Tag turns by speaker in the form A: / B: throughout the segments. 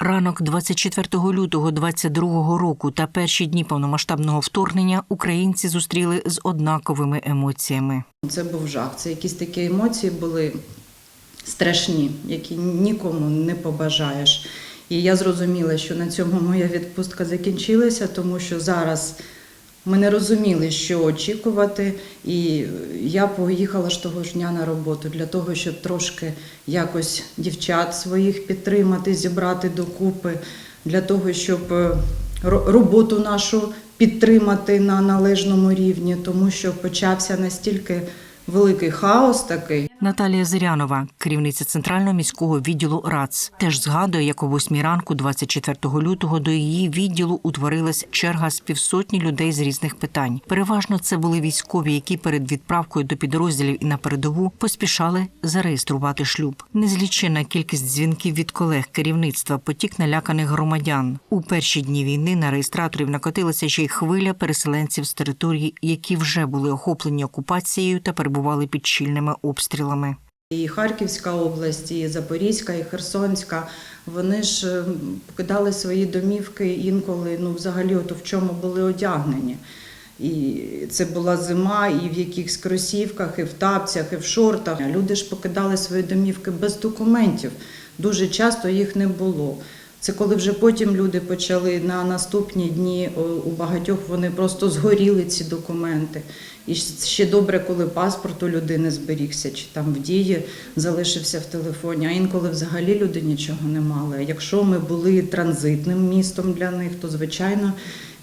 A: Ранок 24 лютого 22 року та перші дні повномасштабного вторгнення українці зустріли з однаковими емоціями.
B: Це був жах. Це якісь такі емоції були страшні, які нікому не побажаєш. І я зрозуміла, що на цьому моя відпустка закінчилася, тому що зараз ми не розуміли, що очікувати. І я поїхала ж того ж дня на роботу для того, щоб трошки якось дівчат своїх підтримати, зібрати докупи, для того, щоб е, роботу нашу підтримати на належному рівні, тому що почався настільки великий хаос такий.
A: Наталія Зирянова, керівниця центрального міського відділу РАЦ, теж згадує, як о 8 ранку, 24 лютого, до її відділу утворилась черга з півсотні людей з різних питань. Переважно це були військові, які перед відправкою до підрозділів і на передову поспішали зареєструвати шлюб. Незлічена кількість дзвінків від колег керівництва, потік наляканих громадян. У перші дні війни на реєстраторів накотилася ще й хвиля переселенців з території, які вже були охоплені окупацією та перебували під щільними обстрілами.
B: І Харківська область, і Запорізька, і Херсонська. Вони ж е, покидали свої домівки інколи, ну взагалі, от в чому були одягнені. І це була зима, і в якихось кросівках, і в тапцях, і в шортах. Люди ж покидали свої домівки без документів. Дуже часто їх не було. Це коли вже потім люди почали на наступні дні у багатьох вони просто згоріли ці документи. І ще добре, коли паспорт у людини зберігся, чи там в дії залишився в телефоні. А інколи взагалі люди нічого не мали. Якщо ми були транзитним містом для них, то звичайно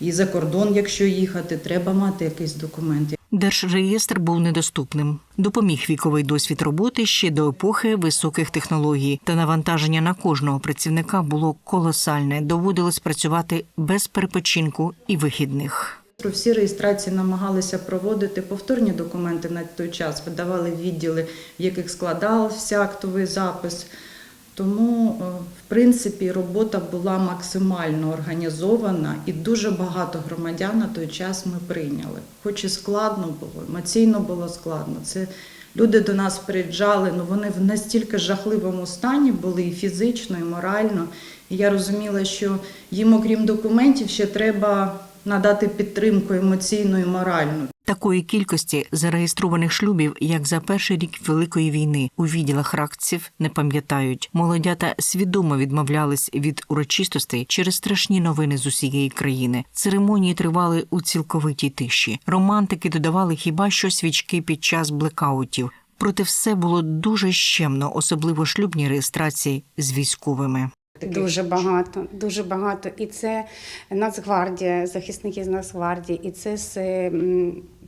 B: і за кордон, якщо їхати, треба мати якийсь документ.
A: Держреєстр був недоступним. Допоміг віковий досвід роботи ще до епохи високих технологій, та навантаження на кожного працівника було колосальне. Доводилось працювати без перепочинку і вихідних.
B: Про всі реєстрації намагалися проводити повторні документи на той час, видавали відділи, в яких складався актовий запис. Тому, е, в принципі, робота була максимально організована і дуже багато громадян на той час ми прийняли. Хоч і складно було, емоційно було складно. Це люди до нас приїжджали, ну вони в настільки жахливому стані були і фізично, і морально. І я розуміла, що їм, окрім документів, ще треба надати підтримку емоційну і моральну.
A: Такої кількості зареєстрованих шлюбів, як за перший рік Великої війни, у відділах ракців не пам'ятають. Молодята свідомо відмовлялись від урочистостей через страшні новини з усієї країни. Церемонії тривали у цілковитій тиші. Романтики додавали хіба що свічки під час блекаутів. Проте все було дуже щемно, особливо шлюбні реєстрації з військовими.
C: Дуже багато, дуже багато. І це Нацгвардія, захисники з Нацгвардії, і це з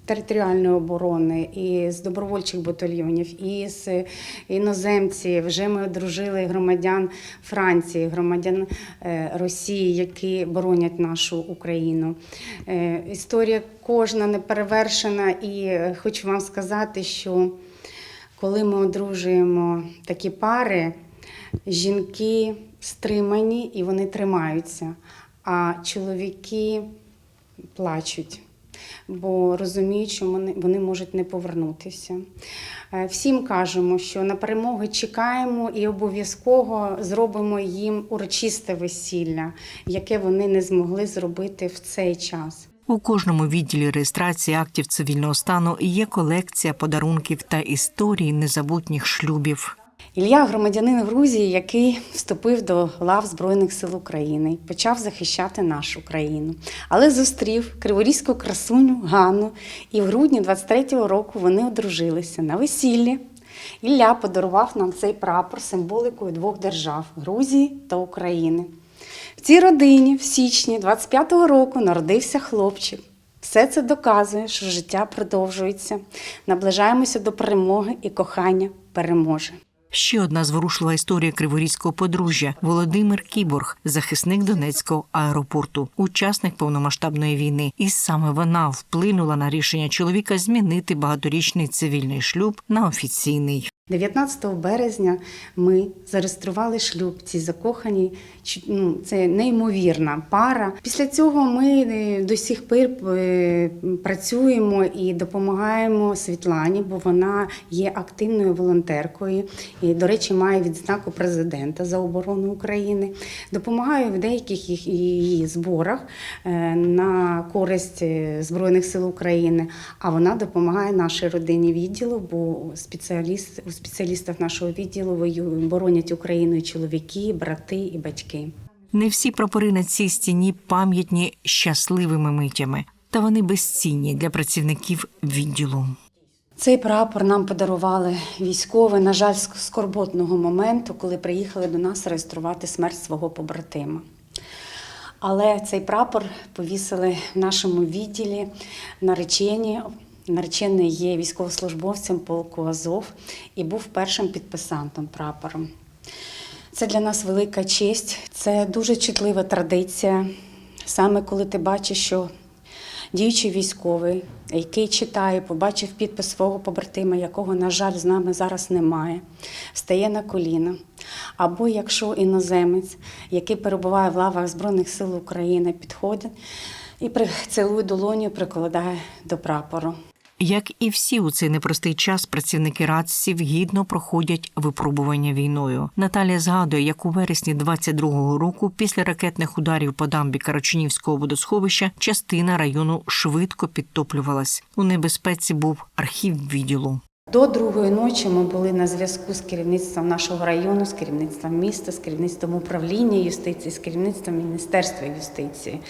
C: територіальної оборони, і з добровольчих батальйонів, і з іноземців. Вже ми одружили громадян Франції, громадян е, Росії, які боронять нашу Україну. Е, Історія кожна неперевершена, і е, хочу вам сказати, що коли ми одружуємо такі пари, жінки стримані і вони тримаються, а чоловіки плачуть, бо розуміють, що вони, можуть не повернутися. Е, Всім кажемо, що на перемоги чекаємо і обов'язково зробимо їм урочисте весілля, яке вони не змогли зробити в цей час.
A: У кожному відділі реєстрації актів цивільного стану є колекція подарунків та історій незабутніх шлюбів.
C: Ілля громадянин Грузії, який вступив до лав Збройних сил України, почав захищати нашу країну, але зустрів криворізьку красуню Ганну, і в грудні 23-го року вони одружилися на весіллі. Ілля подарував нам цей прапор символикою двох держав Грузії та України. В цій родині в січні 25-го року народився хлопчик. Все це доказує, що життя продовжується. Наближаємося до перемоги і кохання переможе.
A: Ще одна зворушлива історія криворізького подружжя Володимир Кіборг, захисник Донецького аеропорту, учасник повномасштабної війни. І саме вона вплинула на рішення чоловіка змінити багаторічний цивільний шлюб на офіційний.
C: 19 березня ми зареєстрували шлюб ці закохані. чу- Ну, це неймовірна пара. Після цього ми е, до сих пір е, працюємо і допомагаємо Світлані, бо вона є активною волонтеркою. І, до речі, має відзнаку президента за оборону України. Допомагаю в деяких її зборах е, на користь Збройних сил України. А вона допомагає нашій родині відділу, бо спеціаліст у спеціалістів нашого відділу воюють, боронять Україну і чоловіки, брати і батьки.
A: Не всі прапори на цій стіні пам'ятні щасливими митями, та вони безцінні для працівників відділу.
C: Цей прапор нам подарували військові, на жаль, з скорботного моменту, коли приїхали до нас реєструвати смерть свого побратима. Але цей прапор повісили в нашому відділі наречені. Наречений є військовослужбовцем полку Азов і був першим підписантом прапором. Це для нас велика честь, це дуже чутлива традиція. Саме коли ти бачиш, що діючий військовий, який читає, побачив підпис свого побратима, якого, на жаль, з нами зараз немає, стає на коліна. Або якщо іноземець, який перебуває в лавах Збройних сил України, підходить і цілує долоню, прикладає до прапору.
A: Як і всі у цей непростий час, працівники радців гідно проходять випробування війною. Наталія згадує, як у вересні 22-го року, після ракетних ударів по дамбі Карачунівського водосховища, частина району швидко підтоплювалась. У небезпеці був архів відділу.
C: До другої ночі ми були на зв'язку з керівництвом нашого району, з керівництвом міста, з керівництвом управління юстиції, з керівництвом Міністерства юстиції.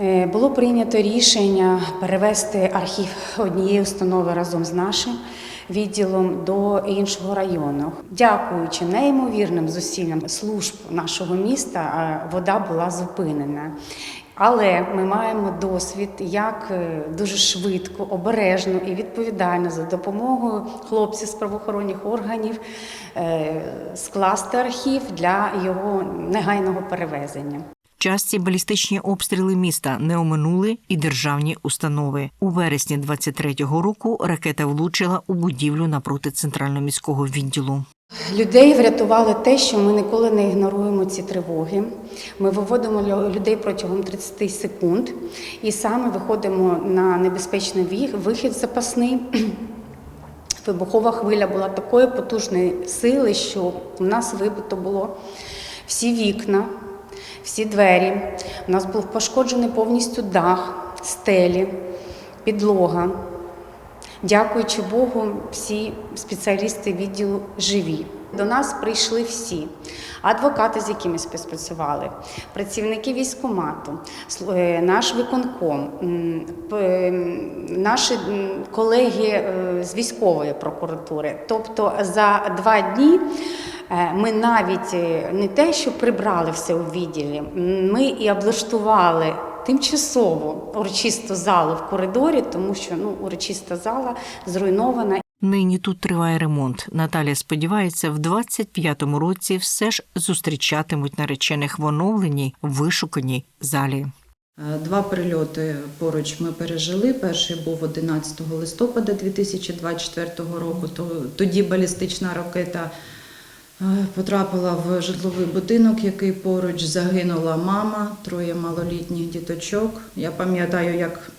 C: Е, Було прийнято рішення перевести архів однієї установи разом з нашим відділом до іншого району. Дякуючи неймовірним зусиллям служб нашого міста, вода була зупинена. Але ми маємо досвід, як е, дуже швидко, обережно і відповідально за допомогою хлопців з правоохоронних органів е, скласти архів для його негайного перевезення.
A: Часті балістичні обстріли міста не оминули і державні установи. У вересні 23-го року ракета влучила у будівлю напроти центрального міського відділу.
C: Людей врятувало те, що ми ніколи не ігноруємо ці тривоги. Ми виводимо людей протягом 30 секунд і саме виходимо на небезпечний вихід запасний. Вибухова хвиля була такої потужної сили, що у нас вибито було всі вікна, всі двері. У нас був пошкоджений повністю дах, стелі, підлога. Дякуючи Богу, всі спеціалісти відділу живі. До нас прийшли всі адвокати, з якими співпрацювали, працівники військкомату, слу- е, наш виконком, наші колеги е, з військової прокуратури. Тобто за два дні е, ми навіть не те, що прибрали все у відділі, ми і облаштували тимчасово урочисту залу в коридорі, тому що ну, урочиста зала зруйнована.
A: Нині тут триває ремонт. Наталія сподівається, в 25-му році все ж зустрічатимуть наречених в оновленій, вишуканій залі.
B: Е, Два прильоти поруч ми пережили. Перший був 11 листопада 2024 року. То тоді балістична ракета потрапила в житловий будинок, який поруч загинула мама, троє малолітніх діточок. Я пам'ятаю, як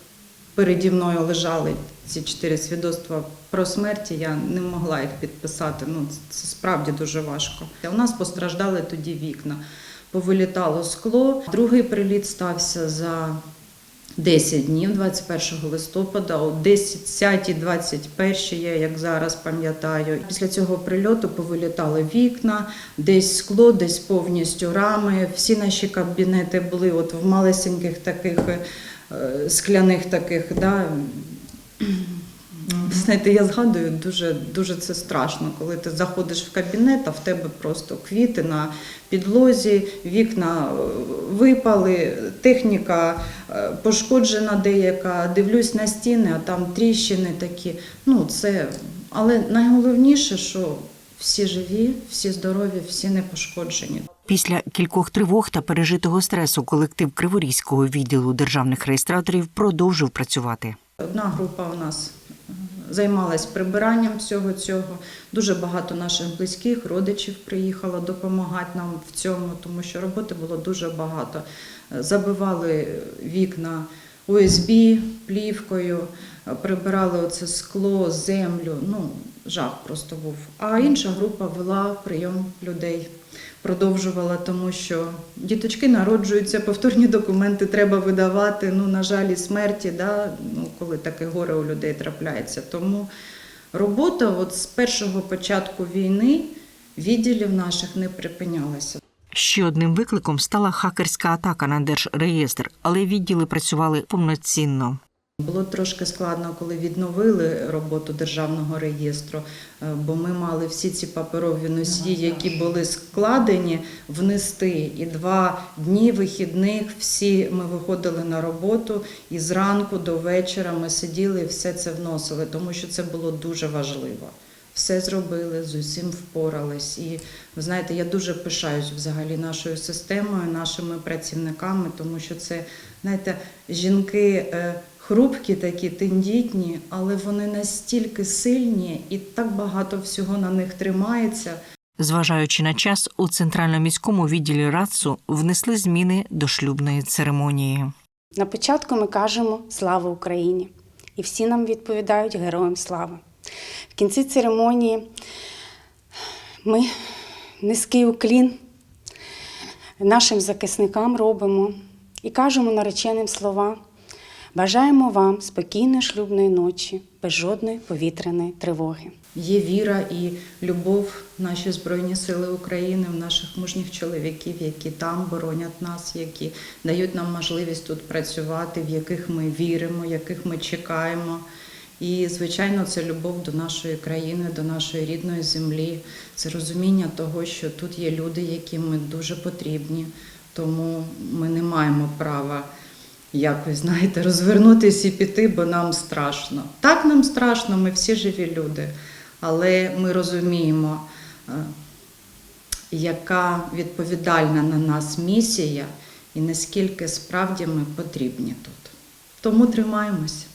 B: переді мною лежали ці чотири свідоцтва про смерті. Я не могла їх підписати. Ну це справді дуже важко. У нас постраждали тоді вікна. Повилітало скло. Другий приліт стався за 10 днів, 21 листопада, о 10-21, я як зараз пам'ятаю. Після цього прильоту повилітали вікна, десь скло, десь повністю рами. Всі наші кабінети були от в малесеньких таких е, скляних таких. Да, Знаєте, я згадую, дуже, дуже це страшно, коли ти заходиш в кабінет, а в тебе просто квіти на підлозі, вікна е, випали, техніка е, пошкоджена деяка, дивлюсь на стіни, а там тріщини такі. Ну, це... Але найголовніше, що всі живі, всі здорові, всі не пошкоджені.
A: Після кількох тривог та пережитого стресу колектив Криворізького відділу державних реєстраторів продовжив працювати.
B: Одна група у нас займалась прибиранням всього цього. Дуже багато наших близьких родичів приїхало допомагати нам в цьому, тому що роботи було дуже багато. Забивали вікна ОСБ плівкою, прибирали оце скло, землю. Ну, жах просто був. А інша група вела прийом людей. Продовжувала, тому що діточки народжуються, повторні документи треба видавати. Ну, на жаль, і смерті, да, ну, коли таке горе у людей трапляється. Тому робота от з першого початку війни відділів наших не припинялася.
A: Ще одним викликом стала хакерська атака на держреєстр, але відділи працювали повноцінно.
B: Було трошки складно, коли відновили роботу державного реєстру, е, бо ми мали всі ці паперові носії, які були складені, внести. І два дні вихідних всі ми виходили на роботу, і зранку до вечора ми сиділи і все це вносили, тому що це було дуже важливо. Все зробили, з усім впорались. І ви знаєте, я дуже пишаюсь взагалі нашою системою, нашими працівниками, тому що це, знаєте, жінки е, хрупкі, такі тендітні, але вони настільки сильні і так багато всього на них тримається.
A: Зважаючи на час, у центральному міському відділі РАЦУ внесли зміни до шлюбної церемонії.
C: На початку ми кажемо Слава Україні! І всі нам відповідають Героям слава. В кінці церемонії ми низький уклін нашим захисникам робимо і кажемо нареченим слова. Бажаємо вам спокійної шлюбної ночі, без жодної повітряної тривоги.
B: Є віра і любов в наші Збройні Сили України, в наших мужніх чоловіків, які там боронять нас, які дають нам можливість тут працювати, в яких ми віримо, яких ми чекаємо. І, звичайно, це любов до нашої країни, до нашої рідної землі, це розуміння того, що тут є люди, яким ми дуже потрібні, тому ми не маємо права якось, знаєте, розвернутися і піти, бо нам страшно. Так нам страшно, ми всі живі люди, але ми розуміємо, е, яка відповідальна на нас місія і наскільки справді ми потрібні тут. Тому тримаємося.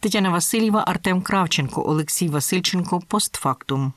A: Тетяна Васильєва, Артем Кравченко, Олексій Васильченко. Постфактум.